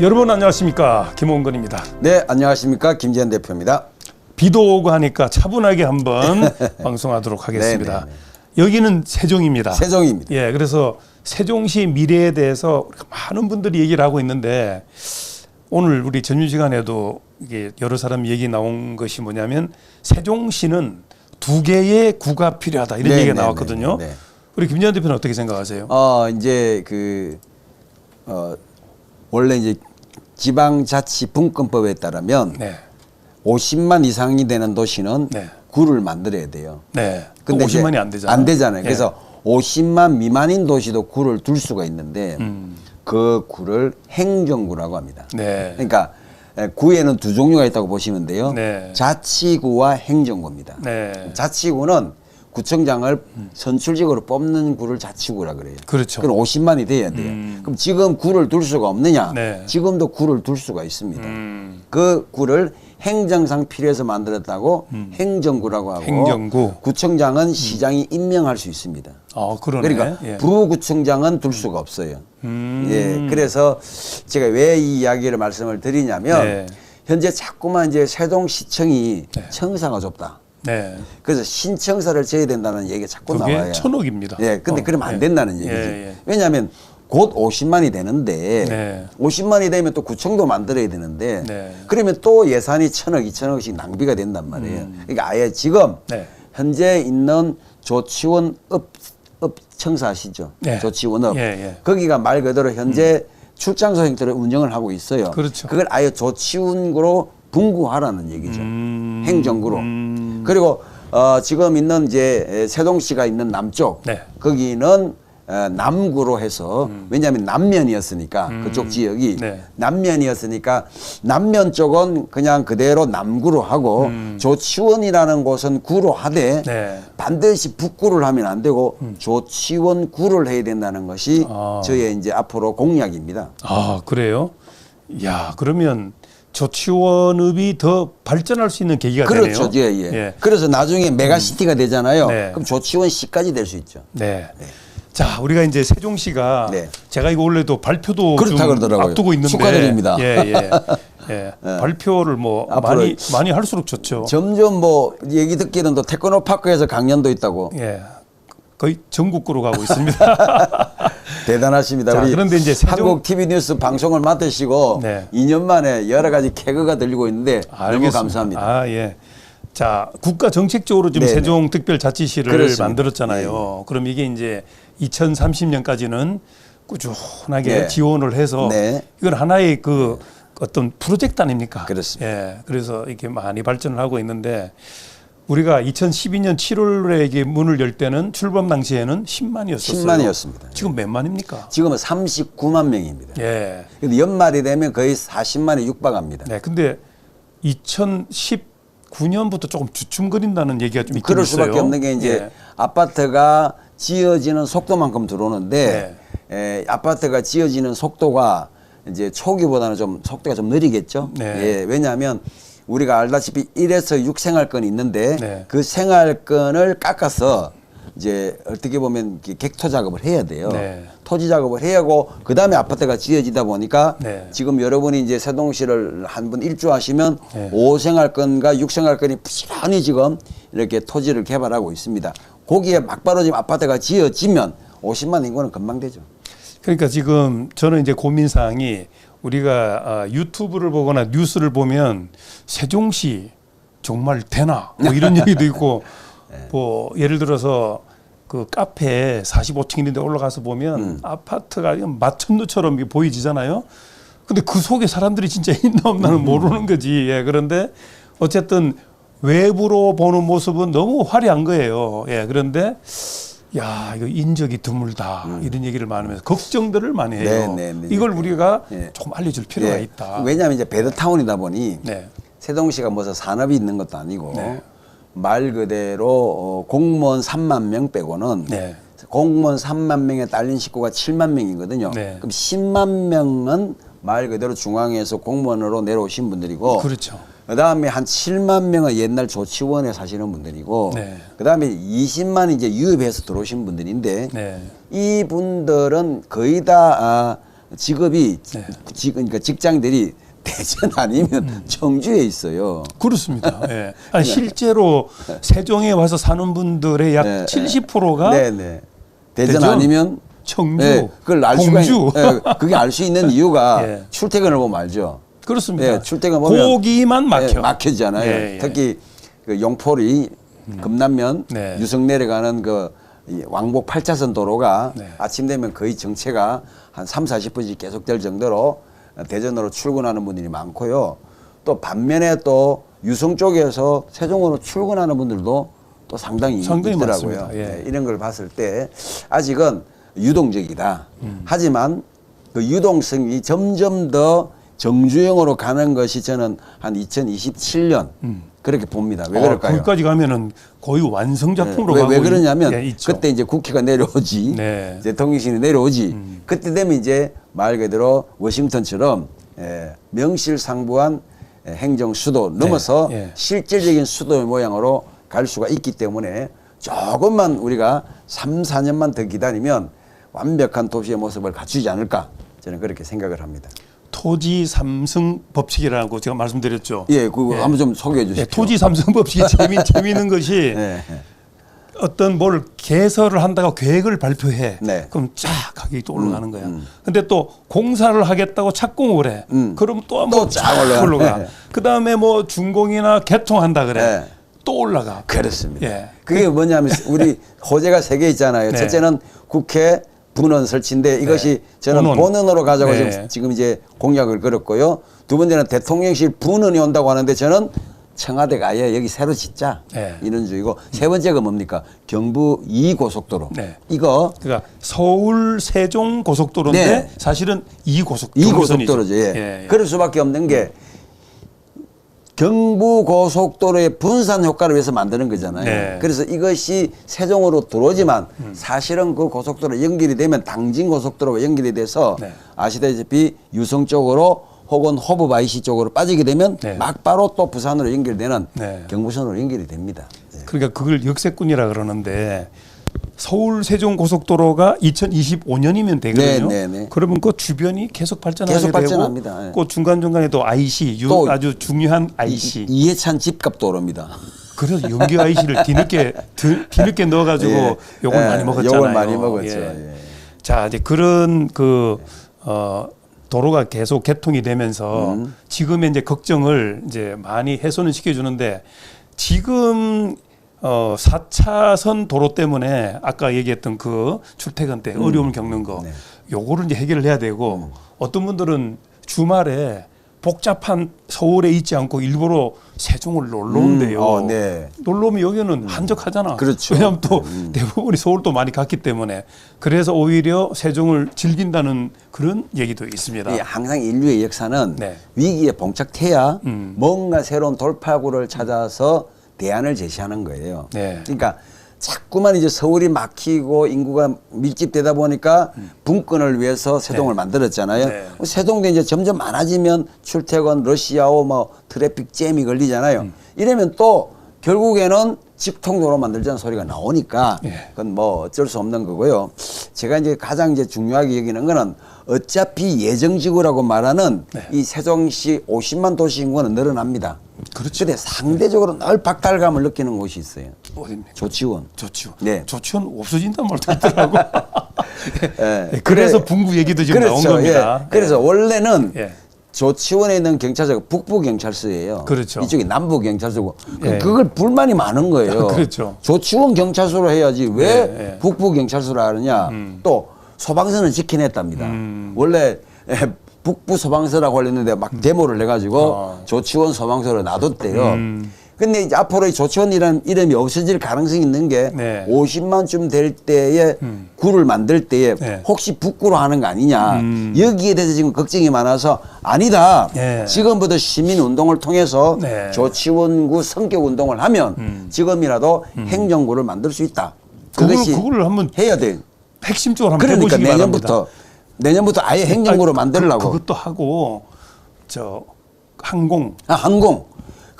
여러분 안녕하십니까 김홍근입니다. 네, 안녕하십니까 김지현 대표입니다. 비도 오고 하니까 차분하게 한번 방송하도록 하겠습니다. 네, 네, 여기는 세종입니다. 세종입니다. 예, 그래서 세종시 미래에 대해서 많은 분들이 얘기를 하고 있는데 오늘 우리 전유 시간에도 이게 여러 사람 얘기 나온 것이 뭐냐면 세종시는 두 개의 구가 필요하다 이런 네, 얘기가 네, 나왔거든요. 네, 네. 우리 김재현 대표는 어떻게 생각하세요? 어 이제 그 어, 원래 이제 지방자치분권법에 따르면 네, 50만 이상이 되는 도시는 네. 구를 만들어야 돼요. 네. 근데 이제 50만이 안 되잖아요. 안 되잖아요. 예. 그래서 50만 미만인 도시도 구를 둘 수가 있는데 음. 그 구를 행정구라고 합니다. 네. 그러니까 에, 구에는 두 종류가 있다고 보시면 돼요. 네. 자치구와 행정구입니다. 네. 자치구는 구청장을 선출직으로 뽑는 구를 자치구라 그래요. 그렇죠. 그럼 50만이 돼야 돼요. 음. 그럼 지금 구를 둘 수가 없느냐? 네. 지금도 구를 둘 수가 있습니다. 음. 그 구를 행정상 필요해서 만들었다고 행정구라고 하고 음. 행정구. 구청장은 시장이 임명할 수 있습니다. 아, 그러네. 그러니까 예. 부구청장은 둘 수가 없어요. 음. 예, 그래서 제가 왜 이 이야기를 말씀을 드리냐면 네. 현재 자꾸만 이제 세동시청이 네. 청사가 좁다. 네. 그래서 신청사를 지어야 된다는 얘기가 자꾸 그게 나와요. 천억입니다. 예, 근데 어, 그러면 안 예. 된다는 얘기지. 예, 예. 왜냐하면 곧 50만이 되는데 네. 50만이 되면 또 구청도 만들어야 되는데 네. 그러면 또 예산이 천억, 이천억씩 낭비가 된단 말이에요. 그러니까 아예 지금 음. 네. 현재 있는 조치원 업, 업 청사 아시죠? 네. 조치원업. 예, 예. 거기가 말 그대로 현재 출장소 형태로 운영을 하고 있어요. 그렇죠. 그걸 아예 조치원구로 분구하라는 얘기죠. 음. 행정구로. 음. 그리고 어, 지금 있는 이제 세동시가 있는 남쪽 네. 거기는 어, 남구로 해서 왜냐하면 남면이었으니까 그쪽 지역이 음. 네. 남면이었으니까 남면 쪽은 그냥 그대로 남구로 하고 조치원이라는 곳은 구로 하되 음. 네. 반드시 북구를 하면 안 되고 조치원 구를 해야 된다는 것이 아. 저의 이제 앞으로 공약입니다. 아, 그래요? 야, 그러면 조치원업이 더 발전할 수 있는 계기가 그렇죠, 되네요. 예, 예. 그래서 나중에 메가시티가 되잖아요. 네. 그럼 조치원시까지 될 수 있죠. 네. 자, 우리가 이제 세종시가 네. 제가 이거 원래도 발표도 그렇다 좀 그러더라고요. 앞두고 있는데 축하드립니다. 예, 예. 예. 발표를 뭐 많이 많이 할수록 좋죠. 점점 뭐 얘기 듣기는 또 테크노파크에서 강연도 있다고 예. 거의 전국구로 가고 있습니다. 대단하십니다. 자, 우리 그런데 이제 세종- 한국 TV 뉴스 방송을 맡으시고 네. 2년 만에 여러 가지 개그가 들리고 있는데 너무 알겠습니다. 감사합니다. 아, 예. 자, 국가 정책적으로 지금 네네. 세종 특별자치시를 그렇습니다. 네. 만들었잖아요. 그럼 이게 이제 2030년까지는 꾸준하게 네. 지원을 해서 네. 이건 하나의 그 어떤 프로젝트 아닙니까? 그렇습니다. 예. 그래서 이렇게 많이 발전을 하고 있는데 우리가 2012년 7월에 이게 문을 열 때는 출범 당시에는 10만이었었어요. 10만이었습니다. 지금 몇 만입니까? 지금은 39만 명입니다. 예. 근데 연말이 되면 거의 40만에 육박합니다. 네. 근데 2019년부터 조금 주춤거린다는 얘기가 좀 있긴 그럴 있어요. 수밖에 없는 게 이제 예. 아파트가 지어지는 속도만큼 들어오는데 네. 에, 아파트가 지어지는 속도가 이제 초기보다는 좀 속도가 좀 느리겠죠. 네. 예, 왜냐하면 우리가 알다시피 1에서 6 생활권이 있는데 네. 그 생활권을 깎아서 이제 어떻게 보면 객토 작업을 해야 돼요. 네. 토지 작업을 해야 하고 그 다음에 아파트가 지어지다 보니까 네. 지금 여러분이 이제 세동시를 한 번 일주하시면 네. 오 5생활권과 6생활권이 부지런히 지금 이렇게 토지를 개발하고 있습니다. 거기에 막바로 지금 아파트가 지어지면 50만 인구는 금방 되죠. 그러니까 지금 저는 이제 고민 사항이 우리가 아, 유튜브를 보거나 뉴스를 보면 세종시 정말 되나 뭐 이런 얘기도 있고 네. 뭐 예를 들어서 그 카페 45층인데 올라가서 보면 음. 아파트가 마천루처럼 보이지잖아요. 근데 그 속에 사람들이 진짜 있나 음. 없나는 모르는 거지. 예. 그런데 어쨌든 외부로 보는 모습은 너무 화려한 거예요. 예. 그런데 야, 이거 인적이 드물다. 이런 얘기를 많이 하면서 걱정들을 많이 해요. 음. 네, 네, 네. 이걸 우리가 네. 조금 알려줄 필요가 예. 있다. 왜냐하면 이제 베드타운이다 보니 네. 세동시가 무슨 산업이 있는 것도 아니고 네. 말 그대로 어, 공무원 3만 명 빼고는 네. 공무원 3만 명에 딸린 식구가 7만 명이거든요. 네. 그럼 10만 명은 말 그대로 중앙에서 공무원으로 내려오신 분들이고 그렇죠. 그 다음에 한 7만 명은 옛날 조치원에 사시는 분들이고 네. 그 다음에 20만 이제 유입해서 들어오신 분들인데 네. 이 분들은 거의 다 아, 직업이 네. 직, 그러니까 직장들이 대전 아니면 음. 청주에 있어요. 그렇습니다. 예. 아니, 실제로 세종에 와서 사는 분들의 약 네, 70%가 네, 네. 대전, 대전, 아니면 청주, 네, 그걸 알 수가 공주. 있, 네, 그게 알 수 있는 이유가 예. 출퇴근을 보면 알죠. 그렇습니다. 네, 출퇴근 보면 거기만 막혀. 예, 막히잖아요. 예, 예. 특히 그 용포리 금남면 네. 유성 내려가는 그이 왕복 8차선 도로가 네. 아침 되면 거의 정체가 한 3, 40분씩 계속될 정도로 대전으로 출근하는 분들이 많고요. 또 반면에 또 유성 쪽에서 세종으로 출근하는 분들도 또 상당히, 상당히 있더라고요. 예. 네, 이런 걸 봤을 때 아직은 유동적이다. 음. 하지만 그 유동성이 점점 더 정주행으로 가는 것이 저는 한 2027년 그렇게 봅니다. 왜 어, 그럴까요? 거기까지 가면은 거의 완성 작품으로 네, 왜, 가고 왜 그러냐면 예, 있죠. 그때 이제 국회가 내려오지 네. 음. 대통령실이 내려오지 그때 되면 이제 말 그대로 워싱턴처럼 예, 명실상부한 예, 행정 수도 넘어서 예. 실질적인 수도의 모양으로 갈 수가 있기 때문에 조금만 우리가 3, 4년만 더 기다리면 완벽한 도시의 모습을 갖추지 않을까 저는 그렇게 생각을 합니다. 토지 삼성 법칙이라고 제가 말씀드렸죠. 예, 그거 한번 좀 소개해 주시죠. 예, 토지 삼성 법칙이 재미, 재미있는 것이 네, 네. 어떤 뭘 개설을 한다고 계획을 발표해. 네. 그럼 쫙 가격이 또 올라가는 거야. 근데 또 공사를 하겠다고 착공을 해. 음. 그럼 또또 한번 쫙쫙 올라가. 올라가. 네. 그 다음에 뭐 준공이나 개통한다 그래. 네. 또 올라가. 그렇습니다. 예. 그게 뭐냐면 우리 호재가 세 개 있잖아요. 네. 첫째는 국회 분원 설치인데 이것이 저는 본원. 본원으로 가자고 네. 지금, 지금 이제 공약을 걸었고요. 두 번째는 대통령실 분원이 온다고 하는데 저는 청와대가 아예 여기 새로 짓자 네. 이런 주의고 세 번째가 뭡니까 경부 2 고속도로 네. 이거 그러니까 서울 세종 고속도로인데 네. 사실은 이 고속도로. 이 고속도로죠. 예. 예, 예. 그럴 수밖에 없는 게 경부 고속도로의 분산 효과를 위해서 만드는 거잖아요. 네. 그래서 이것이 세종으로 들어오지만 사실은 그 고속도로 연결이 되면 당진 고속도로가 연결이 돼서 네. 아시다시피 유성 쪽으로 혹은 호법 IC 쪽으로 빠지게 되면 네. 막바로 또 부산으로 연결되는 네. 경부선으로 연결이 됩니다. 예. 그러니까 그걸 역세권이라 그러는데 서울 세종 고속도로가 2025년이면 되거든요. 네, 네, 네. 그러면 그 주변이 계속 발전하게 계속 되고 발전합니다. 예. 그 중간 중간에 또 IC 유, 또 아주 중요한 IC. 이- 이해찬 집값도 오릅니다. 그래서 연기 IC를 뒤늦게 드- 뒤늦게 넣어가지고 예. 욕을 예, 많이 먹었잖아요. 욕을 많이 먹었죠. 예. 자 이제 그런 그 어, 도로가 계속 개통이 되면서 음. 지금의 이제 걱정을 이제 많이 해소는 시켜주는데 지금 어 4차선 도로 때문에 아까 얘기했던 그 출퇴근 때 어려움을 겪는 거 음. 네. 요거를 이제 해결을 해야 되고 어떤 분들은 주말에 복잡한 서울에 있지 않고 일부러 세종을 놀러 온대요. 음, 어, 네. 놀러 오면 여기는 한적하잖아. 그렇죠. 왜냐하면 또 대부분이 서울도 많이 갔기 때문에 그래서 오히려 세종을 즐긴다는 그런 얘기도 있습니다. 이 항상 인류의 역사는 네. 위기에 봉착해야 음. 뭔가 새로운 돌파구를 찾아서 대안을 제시하는 거예요. 네. 그러니까 자꾸만 이제 서울이 막히고 인구가 밀집되다 보니까 분권을 위해서 세동을 네. 만들었잖아요. 네. 세동도 이제 점점 많아지면 출퇴근 러시아워 뭐 트래픽 잼이 걸리잖아요. 음. 이러면 또 결국에는 직통도로 만들자는 소리가 나오니까 예. 그건 뭐 어쩔 수 없는 거고요. 제가 이제 가장 이제 중요하게 여기는 거는 어차피 예정지구라고 말하는 네. 이 세종시 50만 도시 인구는 늘어납니다. 그렇죠. 근데 상대적으로 늘 박탈감을 느끼는 곳이 있어요. 어딥니까? 조치원. 조치원. 네. 조치원 없어진단 말도 있더라고. 예. 네, 그래서 그래- 분구 얘기도 지금 나온 그렇죠. 겁니다. 예. 그래서 원래는 예. 조치원에 있는 경찰서가 북부 경찰서예요. 그렇죠. 이쪽이 남부 경찰서고 예. 그걸 불만이 많은 거예요. 그렇죠. 조치원 경찰서로 해야지 왜 예, 예. 북부 경찰서로 하느냐. 또 소방서는 지켜냈답니다. 음. 원래 예, 북부 소방서라고 하려는데 막 데모를 해가지고 아. 조치원 소방서를 놔뒀대요. 음. 근데 이제 앞으로 이 조치원이라는 이름이 없어질 가능성이 있는 게 네. 50만쯤 될 때에 구를 만들 때에 네. 혹시 북구로 하는 거 아니냐 음. 여기에 대해서 지금 걱정이 많아서 아니다 네. 지금부터 시민 운동을 통해서 네. 조치원구 성격 운동을 하면 지금이라도 행정구를 만들 수 있다 그것이 그걸 한번 해야 돼 핵심적으로 한번 그러니까 해보시기 내년부터 바랍니다. 내년부터 아예 행정구로 아니, 만들라고 그, 그것도 하고 저 항공 아, 항공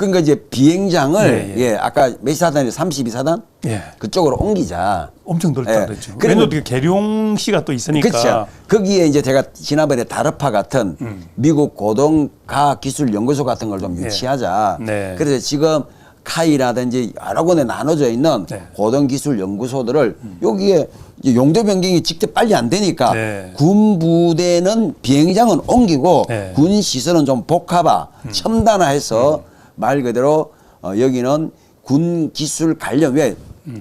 그러니까 이제 비행장을 예, 예, 예. 아까 몇 사단이 32사단 예. 그쪽으로 옮기자. 엄청 넓다 예. 그랬죠. 그리고- 어떻게 계룡시가 또 있으니까. 그렇죠. 거기에 이제 제가 지난번에 다르파 같은 음. 미국 고등 과학 기술 연구소 같은 걸 좀 유치하자. 네. 그래서 지금 카이라든지 여러 군데 나눠져 있는 네. 음. 고등 기술 연구소들을 여기에 이제 용도 변경이 직접 빨리 안 되니까 네. 군 부대는 비행장은 옮기고 네. 음. 군 시설은 좀 복합화, 첨단화해서 말 그대로 어, 여기는 군 기술 관련 왜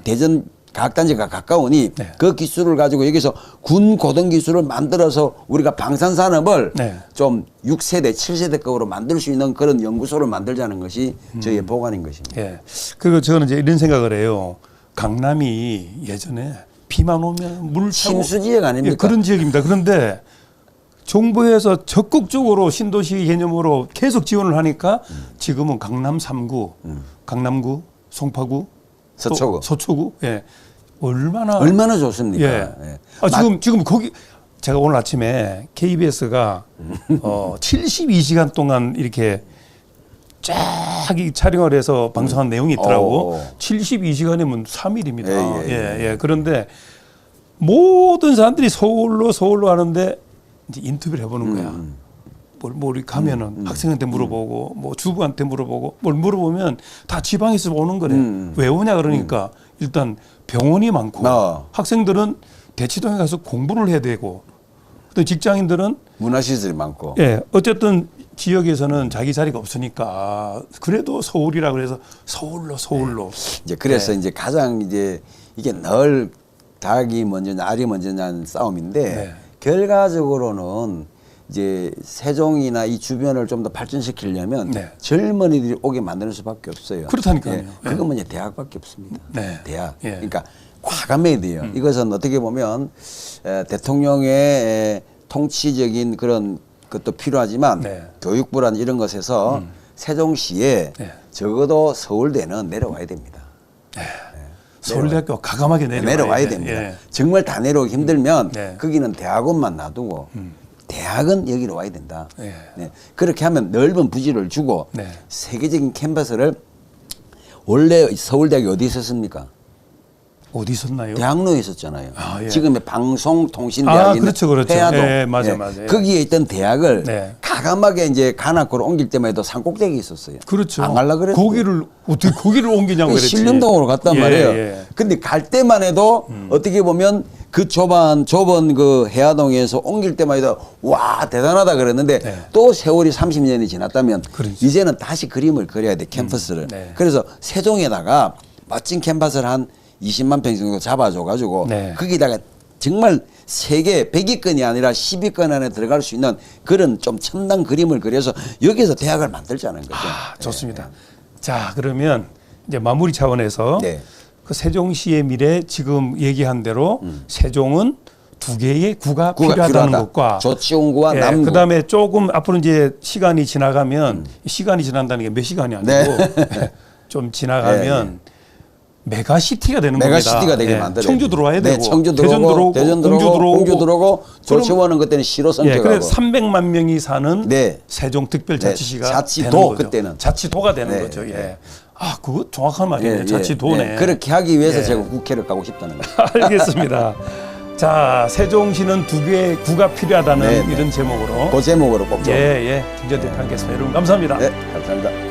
대전 과학단지가 가까우니 음. 네. 그 기술을 가지고 여기서 군 고등 기술을 만들어서 우리가 방산 산업을 네. 좀 6세대, 7세대급으로 만들 수 있는 그런 연구소를 만들자는 것이 음. 저희의 보관인 것입니다. 예. 그리고 저는 이제 이런 생각을 해요. 강남이 예전에 비만 오면 물 차고 침수 지역 아닙니까? 예, 그런 지역입니다. 그런데 정부에서 적극적으로 신도시 개념으로 계속 지원을 하니까 지금은 강남 3구, 강남구, 송파구, 또 서초구. 서초구, 예, 얼마나 얼마나 좋습니까? 예. 예. 아, 지금 지금 거기 제가 오늘 아침에 KBS가 어 72시간 동안 이렇게 쫙이 촬영을 해서 방송한 내용이 있더라고. 오. 72시간이면 3일입니다. 예, 예, 예, 예. 그런데 모든 사람들이 서울로 서울로 하는데 이제 인터뷰를 해보는 거야. 음, 뭘, 뭐 우리 가면은 학생한테 물어보고 뭐 주부한테 물어보고 뭘 물어보면 다 지방에서 오는 거래. 음. 왜 오냐 그러니까 일단 병원이 많고 어. 학생들은 대치동에 가서 공부를 해야 되고 또 직장인들은 문화시설이 많고. 예 어쨌든 지역에서는 자기 자리가 없으니까 그래도 서울이라 그래서 서울로 서울로 이제 그래서 네. 이제 가장 이제 이게 늘 닭이 먼저냐 알이 먼저냐는 싸움인데 네. 결과적으로는 이제 세종이나 이 주변을 좀 더 발전시키려면 네. 젊은이들이 오게 만드는 수밖에 없어요. 그렇다니까요. 예, 그건 이제 대학밖에 없습니다. 네. 대학. 예. 음. 그러니까 과감해야 돼요. 이것은 어떻게 보면 에, 대통령의 에, 통치적인 그런 것도 필요하지만 네. 음. 교육부란 이런 것에서 세종시에 네. 적어도 서울대는 내려와야 됩니다. 서울대학교 가감하게 내려와야, 돼. 됩니다. 예. 정말 다 내려오기 힘들면 네. 음. 거기는 대학원만 놔두고 대학은 여기로 와야 된다. 예. 네. 그렇게 하면 넓은 부지를 주고 네. 세계적인 캠퍼스를 원래 서울대학이 어디 있었습니까? 어디 있었나요? 대학로에 있었잖아요. 아, 예. 지금의 방송통신대학이 아, 그렇죠, 그렇죠. 회화동. 예, 맞아요, 맞아요. 거기에 있던 대학을 네. 가감하게 이제 관악구로 옮길 때만 해도 산꼭대기 있었어요. 그렇죠. 안 갈라 그랬어요. 거기를 어떻게 거기를 옮기냐고 그랬지. 신림동으로 갔단 예, 말이에요. 예. 근데 갈 때만 해도 음. 어떻게 보면 그 좁은 좁은 그 해화동에서 옮길 때만 해도 와 대단하다 그랬는데 네. 또 세월이 30년이 지났다면 그렇죠. 이제는 다시 그림을 그려야 돼 캠퍼스를. 네. 그래서 세종에다가 멋진 캠퍼스를 한 20만 평 정도 잡아줘 가지고 네. 거기다가 정말 세계 100위권이 아니라 10위권 안에 들어갈 수 있는 그런 좀 첨단 그림을 그려서 여기서 대학을 만들자는 거죠. 아, 좋습니다. 자, 그러면 이제 마무리 차원에서 네. 그 세종시의 미래 지금 얘기한 대로 세종은 두 개의 구가, 음. 구가 필요하다는 필요하다. 것과 조치홍구와 예, 남구. 그다음에 조금 앞으로 이제 시간이 지나가면 시간이 지난다는 게 몇 시간이 아니고 네. 예, 좀 지나가면 메가시티가 되는 메가시티가 겁니다. 되게 예, 만들어야 청주 돼요. 들어와야 네, 되고 청주 대전 들어오고, 들어오고 대전 공주 들어오고, 들어오고 공주 들어오고 조치원은 그때는 시로 예, 성격하고 그래 300만 명이 사는 네. 세종특별자치시가 네, 자치도, 되는 거죠. 그때는. 자치도가 되는 네, 거죠. 예. 네. 아, 그거 정확한 말이네. 예, 예, 자치도네. 예. 그렇게 하기 위해서 예. 제가 국회를 가고 싶다는 거죠. 알겠습니다. 자, 세종시는 두 개의 구가 필요하다는 네, 네. 이런 제목으로 그 제목으로 꼭 좀. 예, 예. 김전 대표 함께했습니다. 여러분 감사합니다. 네, 감사합니다.